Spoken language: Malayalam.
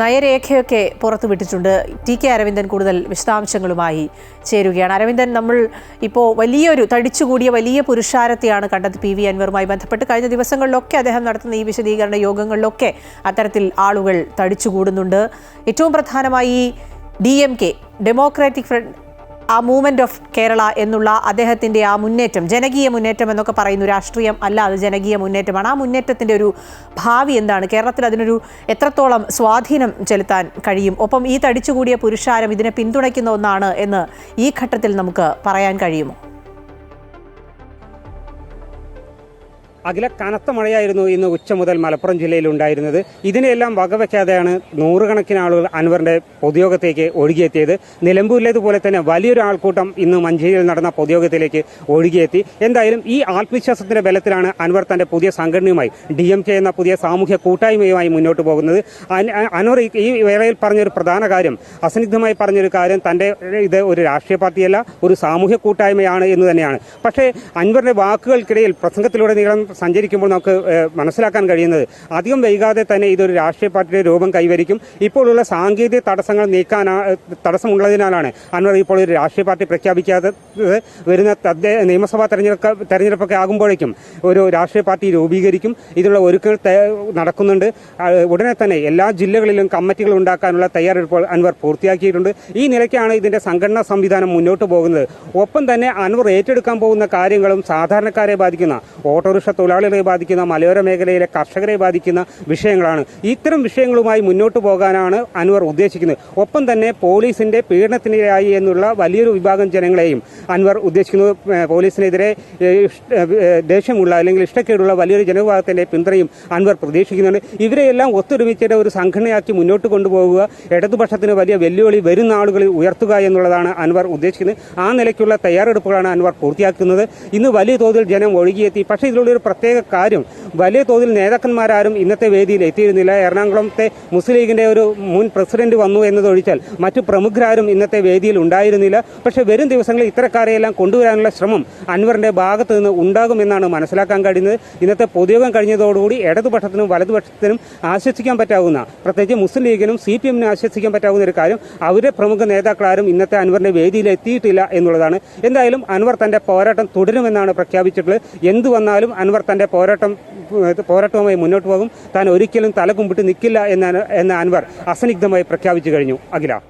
നയരേഖയൊക്കെ പുറത്തുവിട്ടിട്ടുണ്ട്. ടി കെ അരവിന്ദൻ കൂടുതൽ വിശദാംശങ്ങളുമായി ചേരുകയാണ്. അരവിന്ദൻ നമ്മൾ ഇപ്പോൾ വലിയൊരു തടിച്ചുകൂടിയ വലിയ പുരുഷാരത്തെയാണ് കണ്ടത് പി വി അൻവറുമായി ബന്ധപ്പെട്ട്. കഴിഞ്ഞ ദിവസങ്ങളിലൊക്കെ അദ്ദേഹം നടത്തുന്ന ഈ വിശദീകരണ യോഗങ്ങളിലൊക്കെ അത്തരത്തിൽ ആളുകൾ തടിച്ചുകൂടുന്നുണ്ട്. ഏറ്റവും പ്രധാനമായി D M K democratic front ആ മൂവ്മെന്റ് ഓഫ് കേരള എന്നുള്ള അദ്ദേഹത്തിന്റെ ആ മുന്നേറ്റം ജനകീയ മുന്നേറ്റം എന്നൊക്കെ പറയുന്നു രാഷ്ട്രീയം അല്ല അത് ജനകീയ മുന്നേറ്റമാണ്. ആ മുന്നേറ്റത്തിന്റെ ഒരു ഭാവി എന്താണ്? കേരളത്തിൽ അതിനൊരു എത്രത്തോളം സ്വാധീനം ചെലുത്താൻ കഴിയും? ഒപ്പം ഈ തടിച്ചുകൂടിയ പുരുഷാരം ഇതിനെ പിന്തുണയ്ക്കുന്ന ഒന്നാണ് എന്ന് ഈ ഘട്ടത്തിൽ നമുക്ക് പറയാൻ കഴിയുമോ? അഖില കനത്ത മഴയായിരുന്നു ഇന്ന് ഉച്ച മുതൽ മലപ്പുറം ജില്ലയിൽ ഉണ്ടായിരുന്നത്. ഇതിനെയെല്ലാം വകവയ്ക്കാതെയാണ് നൂറുകണക്കിന് ആളുകൾ അൻവറിന്റെ പൊതുയോഗത്തേക്ക് ഒഴുകിയെത്തിയത്. നിലമ്പൂരിലേതുപോലെ തന്നെ വലിയൊരു ആൾക്കൂട്ടം ഇന്ന് മഞ്ചേരിയിൽ നടന്ന പൊതുയോഗത്തിലേക്ക് ഒഴുകിയെത്തി. എന്തായാലും ഈ ആത്മവിശ്വാസത്തിന്റെ ബലത്തിലാണ് അൻവർ തന്റെ പുതിയ സംഘടനയുമായി ഡി എന്ന പുതിയ സാമൂഹ്യ കൂട്ടായ്മയുമായി മുന്നോട്ട് പോകുന്നത്. അൻ- അൻവർ ഈ വേളയിൽ പറഞ്ഞൊരു പ്രധാന കാര്യം അസന്നിഗ്ധമായി പറഞ്ഞൊരു കാര്യം തന്റെ ഇത് ഒരു രാഷ്ട്രീയ പാർട്ടിയല്ല ഒരു സാമൂഹ്യ കൂട്ടായ്മയാണ് എന്ന് തന്നെയാണ്. പക്ഷേ അൻവറിന്റെ വാക്കുകൾക്കിടയിൽ പ്രസംഗത്തിലൂടെ നീളം സഞ്ചരിക്കുമ്പോൾ നമുക്ക് മനസ്സിലാക്കാൻ കഴിയുന്നത് അധികം വൈകാതെ തന്നെ ഇതൊരു രാഷ്ട്രീയ പാർട്ടിയുടെ രൂപം കൈവരിക്കും. ഇപ്പോഴുള്ള സാങ്കേതിക തടസ്സങ്ങൾ നീക്കാൻ തടസ്സമുള്ളതിനാലാണ് അൻവർ ഇപ്പോൾ ഒരു രാഷ്ട്രീയ പാർട്ടി പ്രഖ്യാപിക്കാതെ വരുന്ന നിയമസഭാ തെരഞ്ഞെടുപ്പ് തെരഞ്ഞെടുപ്പൊക്കെ ആകുമ്പോഴേക്കും ഒരു രാഷ്ട്രീയ പാർട്ടി രൂപീകരിക്കും. ഇതിനുള്ള ഒരുക്കങ്ങൾ നടക്കുന്നുണ്ട്. ഉടനെ തന്നെ എല്ലാ ജില്ലകളിലും കമ്മിറ്റികൾ ഉണ്ടാക്കാനുള്ള തയ്യാറെടുപ്പുകൾ അൻവർ പൂർത്തിയാക്കിയിട്ടുണ്ട്. ഈ നിലയ്ക്കാണ് ഇതിന്റെ സംഘടനാ സംവിധാനം മുന്നോട്ട് പോകുന്നത്. ഒപ്പം തന്നെ അൻവർ ഏറ്റെടുക്കാൻ പോകുന്ന കാര്യങ്ങളും സാധാരണക്കാരെ ബാധിക്കുന്ന ഓട്ടോറിക്ഷ തൊഴിലാളികളെ ബാധിക്കുന്ന മലയോര മേഖലയിലെ കർഷകരെ ബാധിക്കുന്ന വിഷയങ്ങളാണ്. ഇത്തരം വിഷയങ്ങളുമായി മുന്നോട്ട് പോകാനാണ് അൻവർ ഉദ്ദേശിക്കുന്നത്. ഒപ്പം തന്നെ പോലീസിന്റെ പീഡനത്തിനിരയായി എന്നുള്ള വലിയൊരു വിഭാഗം ജനങ്ങളെയും അൻവർ ഉദ്ദേശിക്കുന്നത് പോലീസിനെതിരെ ദേഷ്യമുള്ള അല്ലെങ്കിൽ ഇഷ്ടക്കേടുള്ള വലിയൊരു ജനവിഭാഗത്തിന്റെ പിന്തുണയും അൻവർ പ്രതീക്ഷിക്കുന്നുണ്ട്. ഇവരെയെല്ലാം ഒത്തൊരുമിച്ചിട്ട് ഒരു സംഘടനയാക്കി മുന്നോട്ട് കൊണ്ടുപോകുക ഇടതുപക്ഷത്തിന് വലിയ വെല്ലുവിളി വരുന്ന ആളുകളിൽ ഉയർത്തുക എന്നുള്ളതാണ് അൻവർ ഉദ്ദേശിക്കുന്നത്. ആ നിലയ്ക്കുള്ള തയ്യാറെടുപ്പുകളാണ് അൻവർ പൂർത്തിയാക്കുന്നത്. ഇന്ന് വലിയ തോതിൽ ജനം ഒഴുകിയെത്തി. പക്ഷേ ഇതിലുള്ള ഒരു പ്രത്യേക കാര്യം. വലിയ തോതിൽ നേതാക്കന്മാരാരും ഇന്നത്തെ വേദിയിൽ എത്തിയിരുന്നില്ല. എറണാകുളത്തെ മുസ്ലിം ലീഗിന്റെ ഒരു മുൻ പ്രസിഡന്റ് വന്നു എന്നതൊഴിച്ചാൽ മറ്റു പ്രമുഖരാരും ഇന്നത്തെ വേദിയിൽ ഉണ്ടായിരുന്നില്ല. പക്ഷേ വരും ദിവസങ്ങളിൽ ഇത്തരക്കാരെയെല്ലാം കൊണ്ടുവരാനുള്ള ശ്രമം അൻവറിന്റെ ഭാഗത്ത് നിന്ന് ഉണ്ടാകുമെന്നാണ് മനസ്സിലാക്കാൻ കഴിയുന്നത്. ഇന്നത്തെ പൊതുയോഗം കഴിഞ്ഞതോടുകൂടി ഇടതുപക്ഷത്തിനും വലതുപക്ഷത്തിനും ആശ്വസിക്കാൻ പറ്റാവുന്ന പ്രത്യേകിച്ച് മുസ്ലിം ലീഗിനും സി പി എമ്മിനും ആശ്വസിക്കാൻ പറ്റാവുന്ന ഒരു കാര്യം അവരുടെ പ്രമുഖ നേതാക്കളാരും ഇന്നത്തെ അൻവറിന്റെ വേദിയിൽ എത്തിയിട്ടില്ല എന്നുള്ളതാണ്. എന്തായാലും അൻവർ തന്റെ പോരാട്ടം തുടരുമെന്നാണ് പ്രഖ്യാപിച്ചിട്ടുള്ളത്. എന്ത് വന്നാലും അൻവർ തന്റെ പോരാട്ടം പോരാട്ടവുമായി മുന്നോട്ട് പോകും. താൻ ഒരിക്കലും തലകുമ്പിട്ട് നിൽക്കില്ല എന്നാണ് എന്ന അൻവർ അസന്നിഗ്ധമായി പ്രഖ്യാപിച്ചു കഴിഞ്ഞു. അഖില.